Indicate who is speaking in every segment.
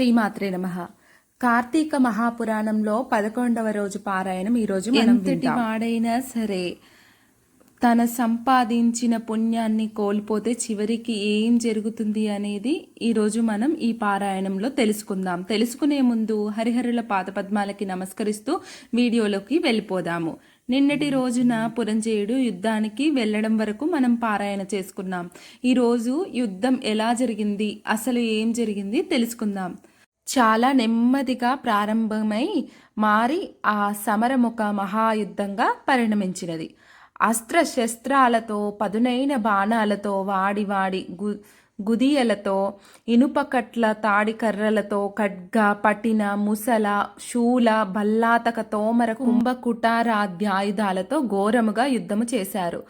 Speaker 1: శ్రీమాత్రే నమ. కార్తీక మహాపురాణంలో పదకొండవ రోజు పారాయణం ఈ రోజు ఎంతటి వాడైనా సరే తన సంపాదించిన పుణ్యాన్ని కోల్పోతే చివరికి ఏం జరుగుతుంది అనేది ఈరోజు మనం ఈ పారాయణంలో తెలుసుకుందాం. తెలుసుకునే ముందు హరిహరుల పాదపద్మాలకి నమస్కరిస్తూ వీడియోలోకి వెళ్ళిపోదాము. నిన్నటి రోజున పురంజేయుడు యుద్ధానికి వెళ్ళడం వరకు మనం పారాయణ చేసుకున్నాం. ఈరోజు యుద్ధం ఎలా జరిగింది అసలు ఏం జరిగింది తెలుసుకుందాం. చాలా నెమ్మదిగా ప్రారంభమై మారి ఆ సమరం ఒక మహాయుద్ధంగా పరిణమించినది. అస్త్ర శస్త్రాలతో పదునైన బాణాలతో వాడి వాడి గు గుదియలతో ఇనుపకట్ల తాడి కర్రలతో ఖడ్గ పటిన ముసల శూల బల్లాతక తోమర కుంభ కుటారాధ్యాయుధాలతో ఘోరముగా యుద్ధము చేశారు.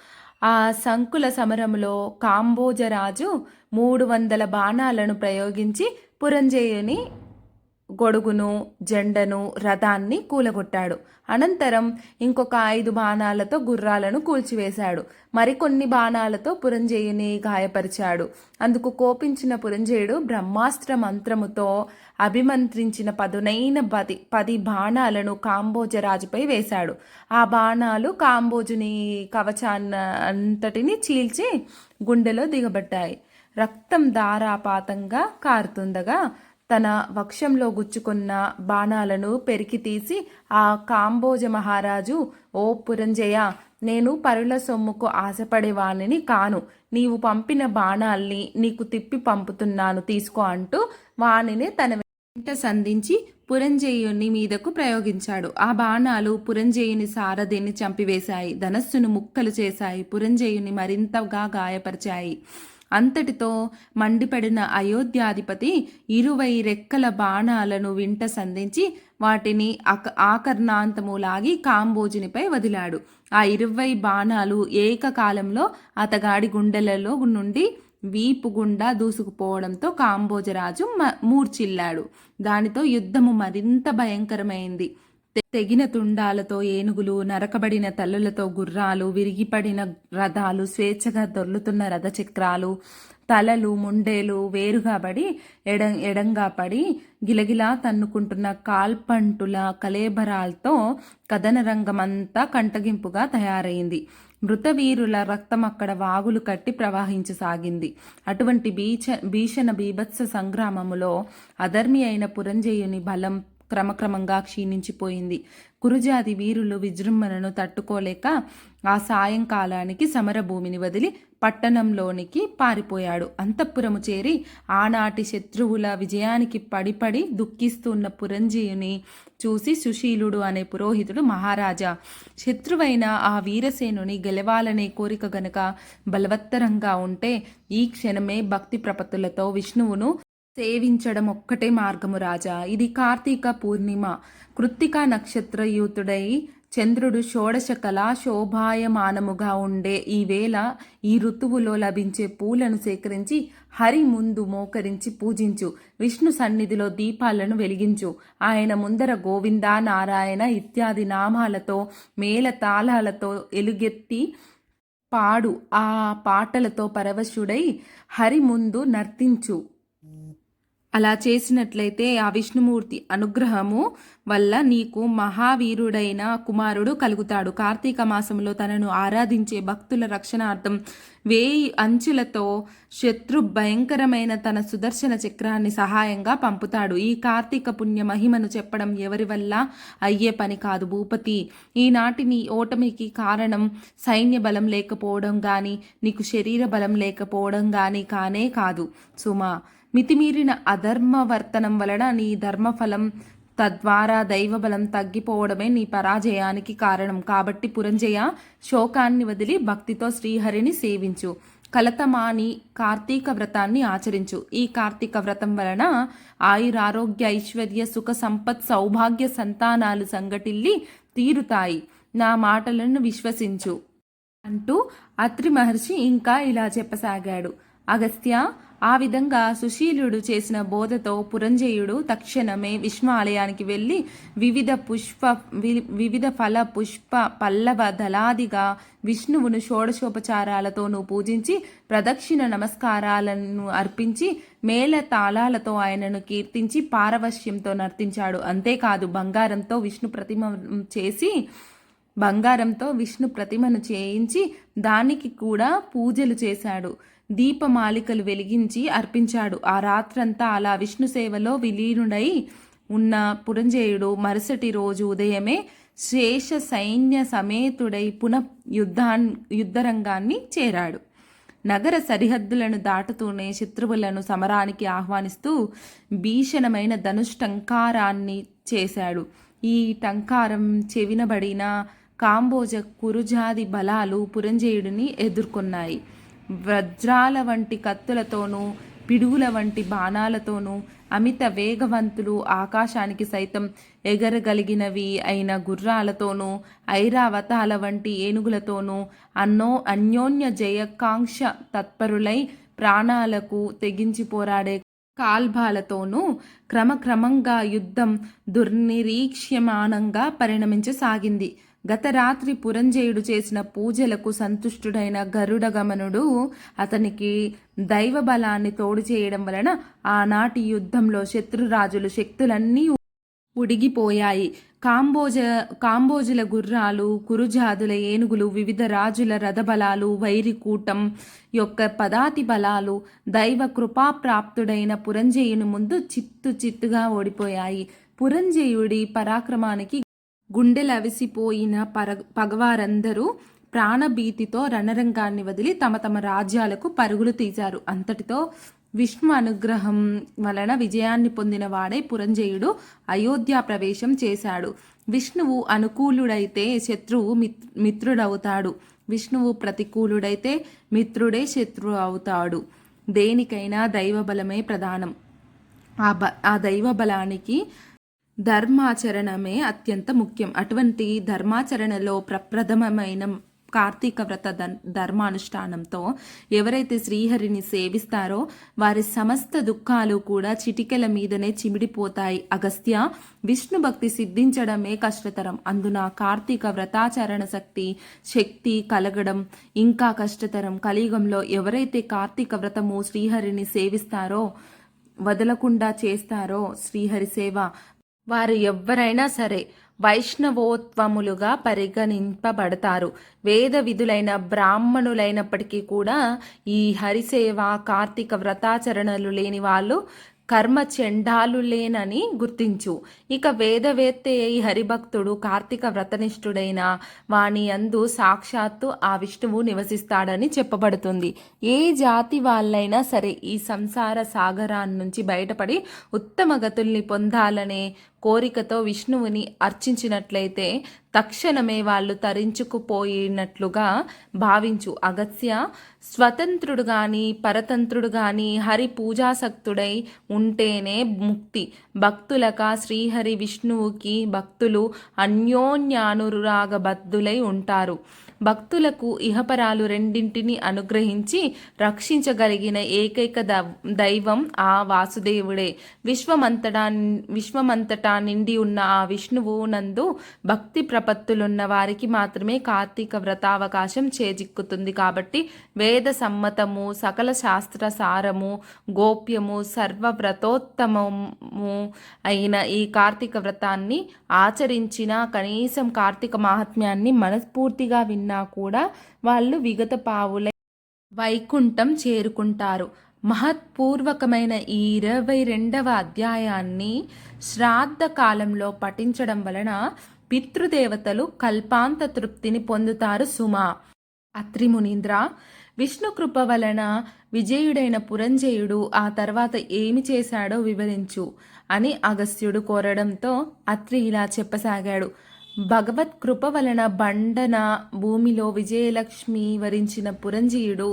Speaker 1: ఆ సంకుల సమరములో కాంబోజరాజు మూడు వందల బాణాలను ప్రయోగించి పురంజేయుని గొడుగును జెండను రథాన్ని కూలగొట్టాడు. అనంతరం ఇంకొక ఐదు బాణాలతో గుర్రాలను కూల్చివేశాడు. మరికొన్ని బాణాలతో పురంజేయుని గాయపరిచాడు. అందుకు కోపించిన పురంజేయుడు బ్రహ్మాస్త్ర మంత్రముతో అభిమంత్రించిన పదునైన పది పది బాణాలను కాంబోజరాజుపై వేశాడు. ఆ బాణాలు కాంబోజుని కవచాన్న అంతటిని చీల్చి గుండెలో దిగబట్టాయి. రక్తం ధారాపాతంగా కారుతుండగా తన వక్షంలో గుచ్చుకున్న బాణాలను పెరికి తీసి ఆ కాంబోజ మహారాజు ఓ పురంజయ నేను పరుల సొమ్ముకు ఆశపడేవాణిని కాను. నీవు పంపిన బాణాల్ని నీకు తిప్పి పంపుతున్నాను. తీసుకో అంటూ వాణిని తన వెంట సంధించి పురంజేయుని మీదకు ప్రయోగించాడు. ఆ బాణాలు పురంజేయుని సారథిని చంపివేశాయి. ధనస్సును ముక్కలు చేశాయి. పురంజేయుని మరింతగా గాయపరిచాయి. అంతటితో మండిపడిన అయోధ్యాధిపతి ఇరువై రెక్కల బాణాలను వింట సంధించి వాటిని అక ఆకర్ణాంతము లాగి కాంబోజునిపై వదిలాడు. ఆ ఇరవై బాణాలు ఏకకాలంలో అతగాడి గుండెలలో నుండి వీపు గుండా దూసుకుపోవడంతో కాంబోజరాజు మూర్చిల్లాడు దానితో యుద్ధము మరింత భయంకరమైంది. తెగిన తుండాలతో ఏనుగులు నరకబడిన తల్లులతో గుర్రాలు విరిగిపడిన రథాలు స్వేచ్ఛగా దొర్లుతున్న రథచక్రాలు తలలు ముండేలు వేరుగా పడి ఎడ ఎడంగా పడి గిలగిలా తన్నుకుంటున్న కాల్పంటుల కలేబరాలతో కథనరంగమంతా కంటగింపుగా తయారైంది. మృతవీరుల రక్తం అక్కడ వాగులు కట్టి ప్రవహించసాగింది అటువంటి బీచ భీషణ బీభత్స సంగ్రామములో అధర్మి అయిన పురంజయుని బలం క్రమక్రమంగా క్షీణించిపోయింది. కురుజాతి వీరులు విజృంభణను తట్టుకోలేక ఆ సాయంకాలానికి సమరభూమిని వదిలి పట్టణంలోనికి పారిపోయాడు. అంతఃపురము చేరి ఆనాటి శత్రువుల విజయానికి పడిపడి దుఃఖిస్తున్న పురంజీయుని చూసి సుశీలుడు అనే పురోహితుడు మహారాజా శత్రువైన ఆ వీరసేనుని గెలవాలనే కోరిక గనక బలవత్తరంగా ఉంటే ఈ క్షణమే భక్తి ప్రపత్తులతో విష్ణువును సేవించడం ఒక్కటే మార్గము రాజా. ఇది కార్తీక పూర్ణిమ. కృత్తిక నక్షత్రయూతుడై చంద్రుడు షోడశ కళా శోభాయమానముగా ఉండే ఈ వేళ ఈ ఋతువులో లభించే పూలను సేకరించి హరి ముందు మోకరించి పూజించు. విష్ణు సన్నిధిలో దీపాలను వెలిగించు. ఆయన ముందర గోవింద నారాయణ ఇత్యాది నామాలతో మేళ తాళాలతో ఎలుగెత్తి పాడు. ఆ పాటలతో పరవశుడై హరి ముందు నర్తించు. అలా చేసినట్లయితే ఆ విష్ణుమూర్తి అనుగ్రహము వల్ల నీకు మహావీరుడైన కుమారుడు కలుగుతాడు. కార్తీక మాసంలో తనను ఆరాధించే భక్తుల రక్షణార్థం వేయి అంచులతో శత్రు భయంకరమైన తన సుదర్శన చక్రాన్ని సహాయంగా పంపుతాడు. ఈ కార్తీక పుణ్య మహిమను చెప్పడం ఎవరి వల్ల? అయ్యే పని కాదు భూపతి. ఈనాటి నీ ఓటమికి కారణం సైన్య బలం లేకపోవడం కానీ నీకు శరీర బలం లేకపోవడం కానీ కానే కాదు. సుమా మితిమీరిన అధర్మవర్తనం వలన నీ ధర్మఫలం తద్వారా దైవబలం తగ్గిపోవడమే నీ పరాజయానికి కారణం. కాబట్టి పురంజయ శోకాన్ని వదిలి భక్తితో శ్రీహరిని సేవించు. కలతమాని కార్తీక వ్రతాన్ని ఆచరించు. ఈ కార్తీక వ్రతం వలన ఆయురారోగ్య ఐశ్వర్య సుఖ సంపత్ సౌభాగ్య సంతానాలు సంగటిల్లి తీరుతాయి. నా మాటలను విశ్వసించు. అంటూ అత్రి మహర్షి ఇంకా ఇలా చెప్పసాగాడు. అగస్త్య ఆ విధంగా సుశీలుడు చేసిన బోధతో పురంజయుడు తక్షణమే విశ్వాలయానికి ఆలయానికి వెళ్ళి వివిధ పుష్ప వి- వివిధ ఫల పుష్ప పల్లవ దళాదిగా విష్ణువును షోడశోపచారాలతోనూ పూజించి ప్రదక్షిణ నమస్కారాలను అర్పించి మేళ తాళాలతో ఆయనను కీర్తించి పారవశ్యంతో నర్తించాడు. అంతేకాదు బంగారంతో విష్ణు ప్రతిమ చేసి బంగారంతో విష్ణు ప్రతిమను చేయించి దానికి కూడా పూజలు చేశాడు. దీపమాలికలు వెలిగించి అర్పించాడు. ఆ రాత్రంతా అలా విష్ణు సేవలో విలీనుడై ఉన్న పురంజయుడు మరుసటి రోజు ఉదయమే శేష సైన్య సమేతుడై పునః యుద్ధాన్ యుద్ధరంగాన్ని చేరాడు. నగర సరిహద్దులను దాటుతూనే శత్రువులను సమరానికి ఆహ్వానిస్తూ భీషణమైన ధనుష్టంకారాన్ని చేశాడు. ఈ టంకారం చెవినబడిన కాంబోజ కురుజాది బలాలు పురంజయుడిని ఎదుర్కొన్నాయి. వజ్రాల వంటి కత్తులతోనూ పిడుగుల వంటి బాణాలతోనూ అమిత వేగవంతులు ఆకాశానికి సైతం ఎగరగలిగినవి అయిన గుర్రాలతోనూ ఐరావతాల వంటి ఏనుగులతోనూ అన్నో అన్యోన్య జయకాంక్ష తత్పరులై ప్రాణాలకు తెగించి పోరాడే కాల్భాలతోనూ క్రమక్రమంగా యుద్ధం దుర్నిరీక్ష్యమానంగా పరిణమించసాగింది. గత రాత్రి పురంజయుడు చేసిన పూజలకు సంతుష్టుడైన గరుడగమనుడు అతనికి దైవ బలాన్ని తోడు చేయడం వలన ఆనాటి యుద్ధంలో శత్రురాజులు శక్తులన్నీ ఉడిగిపోయాయి. కాంబోజ కాంబోజుల గుర్రాలు కురుజాదుల ఏనుగులు వివిధ రాజుల రథబలాలు వైరికూటం యొక్క పదాతి బలాలు దైవ కృపాప్రాప్తుడైన పురంజయుని ముందు చిత్తు చిత్తుగా ఓడిపోయాయి. పురంజయుడి పరాక్రమానికి గుండెలవిసిపోయిన పర పగవారందరూ ప్రాణభీతితో రణరంగాన్ని వదిలి తమ తమ రాజ్యాలకు పరుగులు తీశారు. అంతటితో విష్ణు అనుగ్రహం వలన విజయాన్ని పొందిన వాడే పురంజయుడు అయోధ్య ప్రవేశం చేశాడు. విష్ణువు అనుకూలుడైతే శత్రువు మిత్ మిత్రుడవుతాడు. విష్ణువు ప్రతికూలుడైతే మిత్రుడే శత్రువు అవుతాడు. దేనికైనా దైవబలమే ప్రధానం. ఆ బ ఆ దైవ బలానికి ధర్మాచరణమే అత్యంత ముఖ్యం. అటువంటి ధర్మాచరణలో ప్రప్రథమమైన కార్తీక వ్రత ధర్మానుష్ఠానంతో ఎవరైతే శ్రీహరిని సేవిస్తారో వారి సమస్త దుఃఖాలు కూడా చిటికెల మీదనే చిమిడిపోతాయి. అగస్త్య విష్ణు భక్తి సిద్ధించడమే కష్టతరం. అందున కార్తీక వ్రతాచరణ శక్తి శక్తి కలగడం ఇంకా కష్టతరం. కలియుగంలో ఎవరైతే కార్తీక వ్రతము శ్రీహరిని సేవిస్తారో వదలకుండా చేస్తారో శ్రీహరి సేవ వారు ఎవ్వరైనా సరే వైష్ణవోత్వములుగా పరిగణింపబడతారు. వేద విధులైన బ్రాహ్మణులైనప్పటికీ కూడా ఈ హరిసేవ కార్తీక వ్రతాచరణలు లేని వాళ్ళు కర్మ చెండాలులేనని గుర్తించు. ఇక వేదవేత్తే ఈ హరిభక్తుడు కార్తీక వ్రతనిష్ఠుడైన వాని అందు సాక్షాత్తు ఆ విష్ణువు నివసిస్తాడని చెప్పబడుతుంది. ఏ జాతి వాళ్ళైనా సరే ఈ సంసార సాగరాన్నించి బయటపడి ఉత్తమ గతుల్ని పొందాలనే కోరికతో విష్ణువుని అర్చించినట్లయితే తక్షణమే వాళ్ళు తరించుకుపోయినట్లుగా భావించు. అగస్త్య స్వతంత్రుడు కానీ పరతంత్రుడు కానీ హరి పూజాసక్తుడై ఉంటేనే ముక్తి. భక్తులక శ్రీహరి విష్ణువుకి భక్తులు అన్యోన్యానురాగబద్ధులై ఉంటారు. భక్తులకు ఇహపరాలు రెండింటిని అనుగ్రహించి రక్షించగలిగిన ఏకైక దైవం ఆ వాసుదేవుడే. విశ్వమంతటా విశ్వమంతటా నిండి ఉన్న ఆ విష్ణువు నందు భక్తి ప్రపత్తులున్న వారికి మాత్రమే కార్తీక వ్రతావకాశం చేజిక్కుతుంది కాబట్టి వేద సమ్మతము సకల శాస్త్ర సారము గోప్యము సర్వవ్రతోత్తమము అయిన ఈ కార్తీక వ్రతాన్ని ఆచరించిన కనీసం కార్తీక మహాత్మ్యాన్ని మనస్ఫూర్తిగా విన్న కూడా వాళ్ళు విగత పావులై వైకుంఠం చేరుకుంటారు. మహత్పూర్వకమైన ఈ ఇరవై రెండవ అధ్యాయాన్ని శ్రాద్ధ కాలంలో పఠించడం వలన పితృదేవతలు కల్పాంత తృప్తిని పొందుతారు సుమా. అత్రి మునీంద్ర విష్ణు కృప వలన విజయుడైన పురంజయుడు ఆ తర్వాత ఏమి చేశాడో వివరించు అని అగస్త్యుడు కోరడంతో అత్రి ఇలా చెప్పసాగాడు. భగవత్ కృప వలన బండన భూమిలో విజయలక్ష్మి వరించిన పురంజీయుడు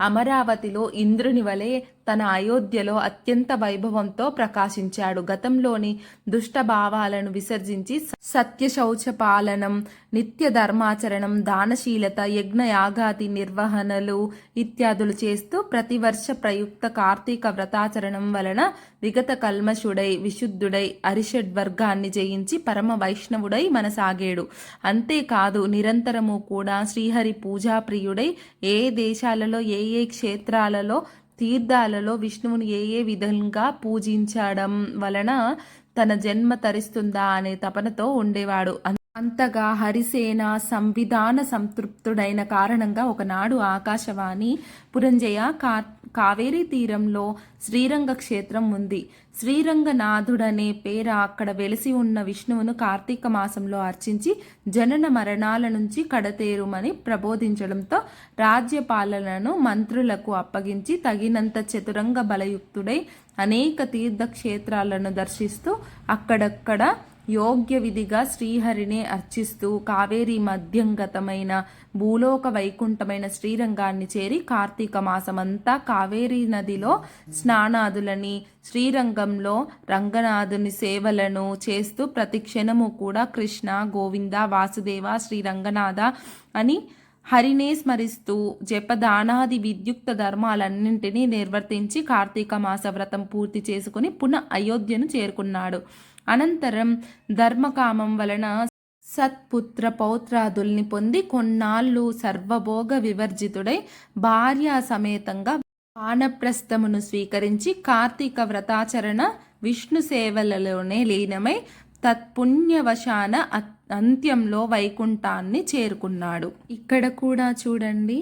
Speaker 1: అమరావతిలో ఇంద్రుని వలె తన అయోధ్యలో అత్యంత వైభవంతో ప్రకాశించాడు. గతంలోని దుష్ట భావాలను విసర్జించి సత్యశౌచ పాలనం నిత్య ధర్మాచరణం దానశీలత యజ్ఞయాగాది నిర్వహణలు ఇత్యాదులు చేస్తూ ప్రతివర్ష ప్రయుక్త కార్తీక వ్రతాచరణం వలన విగత కల్మషుడై విశుద్ధుడై అరిషడ్ వర్గాన్ని జయించి పరమ వైష్ణవుడై మనసాగాడు. అంతేకాదు నిరంతరము కూడా శ్రీహరి పూజాప్రియుడై ఏ దేశాలలో ఏ ఏ క్షేత్రాలలో తీర్థాలలో విష్ణువుని ఏ ఏ విధంగా పూజించడం వలన తన జన్మ తరిస్తుందా అనే తపనతో ఉండేవాడు. అంతగా హరిసేన సంవిధాన సంతృప్తుడైన కారణంగా ఒకనాడు ఆకాశవాణి పురంజయ కా కావేరీ తీరంలో శ్రీరంగ క్షేత్రం ఉంది. శ్రీరంగనాథుడనే పేర అక్కడ వెలిసి ఉన్న విష్ణువును కార్తీక మాసంలో అర్చించి జనన మరణాల నుంచి కడతేరుమని ప్రబోధించడంతో రాజ్యపాలనను మంత్రులకు అప్పగించి తగినంత చతురంగ బలయుక్తుడై అనేక తీర్థక్షేత్రాలను దర్శిస్తూ అక్కడక్కడ యోగ్య విధిగా శ్రీహరినే అర్చిస్తూ కావేరి మధ్యంగతమైన భూలోక వైకుంఠమైన శ్రీరంగాన్ని చేరి కార్తీక మాసమంతా కావేరీ నదిలో స్నానాదులని శ్రీరంగంలో రంగనాథుని సేవలను చేస్తూ ప్రతి క్షణము కూడా కృష్ణ గోవింద వాసుదేవ శ్రీరంగనాథ అని హరినే స్మరిస్తూ జపదానాది విద్యుక్త ధర్మాలన్నింటినీ నిర్వర్తించి కార్తీక మాస వ్రతం పూర్తి చేసుకుని పునః అయోధ్యను చేరుకున్నాడు. అనంతరం ధర్మకామం వలన సత్పుత్ర పౌత్రాదుల్ని పొంది కొన్నాళ్ళు సర్వభోగ వివర్జితుడై భార్యా సమేతంగా వానప్రస్థమును స్వీకరించి కార్తీక వ్రతాచరణ విష్ణు సేవలలోనే లీనమై తత్పుణ్యవశాన అంత్యంలో వైకుంఠాన్ని చేరుకున్నాడు. ఇక్కడ కూడా చూడండి.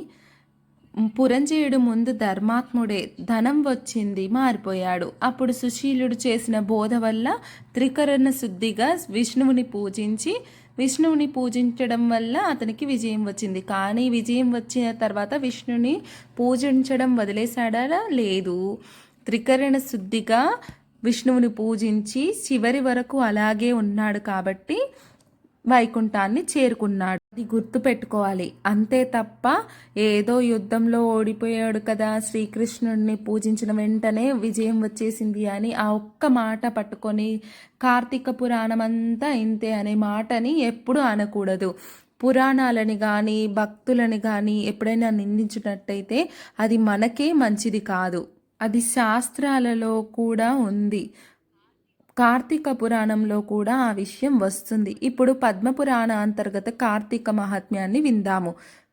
Speaker 1: పురంజయుడు ముందు ధర్మాత్ముడే ధనం వచ్చింది మారిపోయాడు. అప్పుడు సుశీలుడు చేసిన బోధ వల్ల త్రికరణ శుద్ధిగా విష్ణువుని పూజించి విష్ణువుని పూజించడం వల్ల అతనికి విజయం వచ్చింది. కానీ విజయం వచ్చిన తర్వాత విష్ణుని పూజించడం వదిలేశాడా? లేదు. త్రికరణ శుద్ధిగా విష్ణువుని పూజించి చివరి వరకు అలాగే ఉన్నాడు కాబట్టి వైకుంఠాన్ని చేరుకున్నాడు. అది గుర్తు పెట్టుకోవాలి. అంతే తప్ప ఏదో యుద్ధంలో ఓడిపోయాడు కదా శ్రీకృష్ణుడిని పూజించిన వెంటనే విజయం వచ్చేసింది అని ఆ ఒక్క మాట పట్టుకొని కార్తీక పురాణం అంతా ఇంతే అనే మాటని ఎప్పుడు అనకూడదు. పురాణాలని కానీ భక్తులని కానీ ఎప్పుడైనా నిందించినట్టయితే అది మనకే మంచిది కాదు. అది శాస్త్రాలలో కూడా ఉంది. కార్తీక పురాణంలో కూడా ఆ విషయం వస్తుంది. ఇప్పుడు పద్మపురాణ అంతర్గత కార్తీక మహాత్మ్యాన్ని విందాము.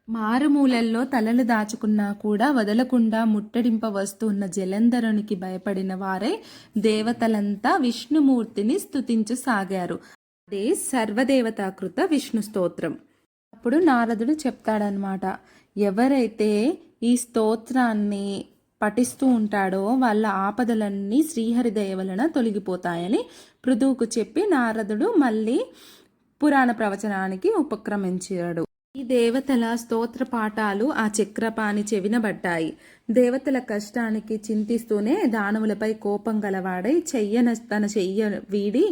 Speaker 1: మారుమూలల్లో తలలు దాచుకున్నా కూడా వదలకుండా ముట్టడింప వస్తున్న జలంధరునికి భయపడిన వారే దేవతలంతా విష్ణుమూర్తిని స్థుతించసాగారు అదే సర్వదేవతాకృత విష్ణు స్తోత్రం. అప్పుడు నారదుడు చెప్తాడనమాట ఎవరైతే ఈ స్తోత్రాన్ని పఠిస్తూ ఉంటాడో వాళ్ళ ఆపదలన్నీ శ్రీహరి దయ వలన తొలగిపోతాయని పృథువుకు చెప్పి నారదుడు మళ్ళీ పురాణ ప్రవచనానికి ఉపక్రమించాడు. ఈ దేవతల స్తోత్ర పాఠాలు ఆ చక్రపాణి చెవినబడ్డాయి దేవతల కష్టానికి చింతిస్తూనే దానవులపై కోపం గలవాడై చెయ్యన తన చెయ్య వీడి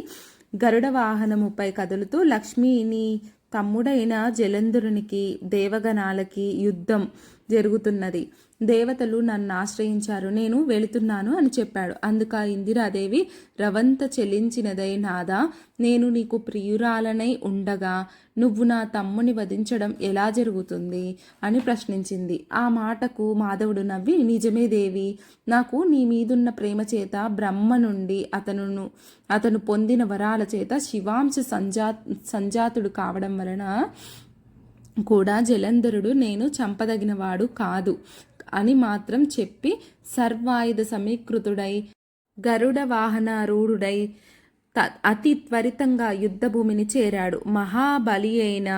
Speaker 1: గరుడ వాహనముపై కదులుతూ లక్ష్మిని తమ్ముడైన జలంధరునికి దేవగణాలకి యుద్ధం జరుగుతున్నది. దేవతలు నన్ను ఆశ్రయించారు నేను వెళుతున్నాను అని చెప్పాడు. అందుక ఇందిరాదేవి రవంత చెల్లించినదై నాదా నేను నీకు ప్రియురాలనై ఉండగా నువ్వు నా తమ్ముని వధించడం ఎలా జరుగుతుంది? అని ప్రశ్నించింది. ఆ మాటకు మాధవుడు నవ్వి నిజమే దేవి నాకు నీ మీదున్న ప్రేమ చేత బ్రహ్మ నుండి అతనును అతను పొందిన వరాల చేత శివాంశ సంజా సంజాతుడు కావడం వలన కూడా జలంధరుడు నేను చంపదగినవాడు కాదు. అని మాత్రం చెప్పి సర్వాయుధ సమీకృతుడై గరుడ వాహనారూఢుడై అతి త్వరితంగా యుద్ధభూమిని చేరాడు. మహాబలి అయిన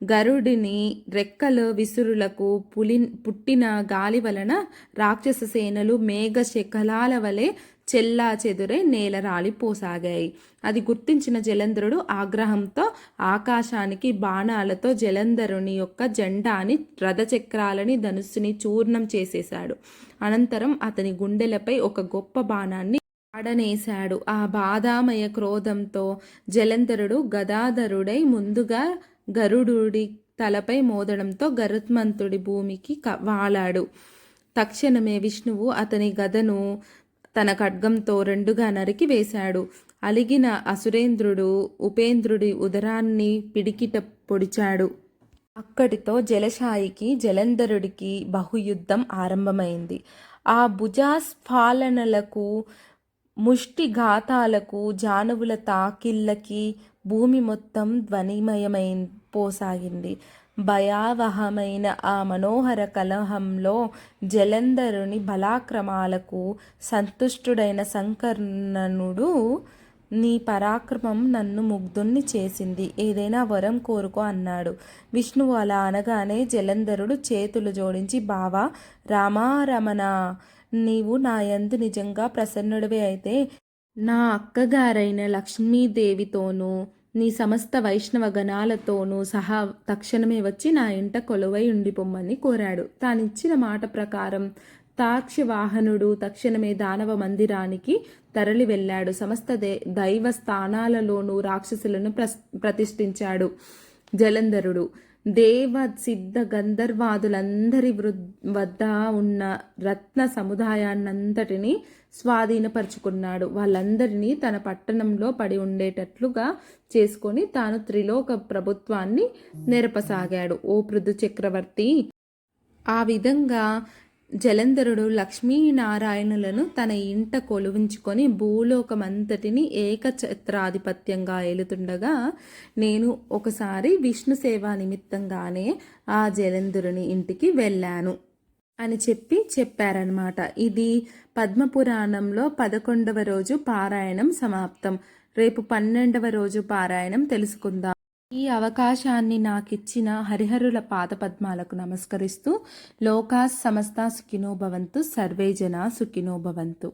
Speaker 1: గరుడిని రెక్కలు విసురులకు పులి పుట్టిన గాలి వలన రాక్షస సేనలు మేఘ శకలాల వలె చెల్లా చెదురై నేల రాలిపోసాగాయి అది గుర్తించిన జలంధరుడు ఆగ్రహంతో ఆకాశానికి బాణాలతో జలంధరుని యొక్క జెండాని రథచక్రాలని ధనుస్సుని చూర్ణం చేసేశాడు. అనంతరం అతని గుండెలపై ఒక గొప్ప బాణాన్ని ఆడనేశాడు. ఆ బాధామయ క్రోధంతో జలంధరుడు గదాధరుడై ముందుగా గరుడుడి తలపై మోదడంతో గరుత్మంతుడి భూమికి వాలాడు. తక్షణమే విష్ణువు అతని గదను తన ఖడ్గంతో రెండుగా నరికి వేశాడు. అలిగిన అసురేంద్రుడు ఉపేంద్రుడి ఉదరాన్ని పిడికిట పొడిచాడు. అక్కడితో జలశాయికి జలంధరుడికి బహుయుద్ధం ఆరంభమైంది. ఆ భుజాస్ఫాలనలకు ముష్టిఘాతాలకు జానువుల తాకిళ్ళకి భూమి మొత్తం ధ్వనిమయమై పోసాగింది. భయావహమైన ఆ మనోహర కలహంలో జలంధరుని బలాక్రమాలకు సంతుష్టుడైన సంకర్ణనుడు నీ పరాక్రమం నన్ను ముగ్ధుణ్ణి చేసింది. ఏదైనా వరం కోరుకో అన్నాడు. విష్ణువు అలా అనగానే జలంధరుడు చేతులు జోడించి బావా రామారమణ నీవు నా యందు నిజంగా ప్రసన్నుడివే అయితే నా అక్కగారైన లక్ష్మీదేవితోనూ నీ సమస్త వైష్ణవ గణాలతోనూ సహా తక్షణమే వచ్చి నా ఇంట కొలువై ఉండిపోమ్మని కోరాడు. తానిచ్చిన మాట ప్రకారం తాక్షవాహనుడు తక్షణమే దానవ మందిరానికి తరలి వెళ్ళాడు. సమస్త దే దైవ స్థానాలలోనూ రాక్షసులను ప్రస్ ప్రతిష్ఠించాడు జలంధరుడు. దేవ సిద్ధ గంధర్వాదులందరి వద్ద ఉన్న రత్న సముదాయాన్నంతటినీ స్వాధీనపరుచుకున్నాడు. వాళ్ళందరినీ తన పట్టణంలో పడి ఉండేటట్లుగా చేసుకొని తాను త్రిలోక ప్రభుత్వాన్ని నెరపసాగాడు. ఓ పృథు చక్రవర్తి ఆ విధంగా జలంధరుడు లక్ష్మీనారాయణులను తన ఇంట కొలువించుకొని భూలోకమంతటిని ఏకఛత్రాధిపత్యంగా ఏలుతుండగా నేను ఒకసారి విష్ణు సేవా నిమిత్తంగానే ఆ జలంధరుని ఇంటికి వెళ్ళాను అని చెప్పి చెప్పారనమాట ఇది పద్మపురాణంలో పదకొండవ రోజు పారాయణం సమాప్తం. రేపు పన్నెండవ రోజు పారాయణం తెలుసుకుందాం. ఈ అవకాశాన్ని నాకిచ్చిన హరిహరుల పాదపద్మాలకు నమస్కరిస్తూ లోకా సమస్త సుఖినో భవంతు సర్వే సుఖినో భవంతు.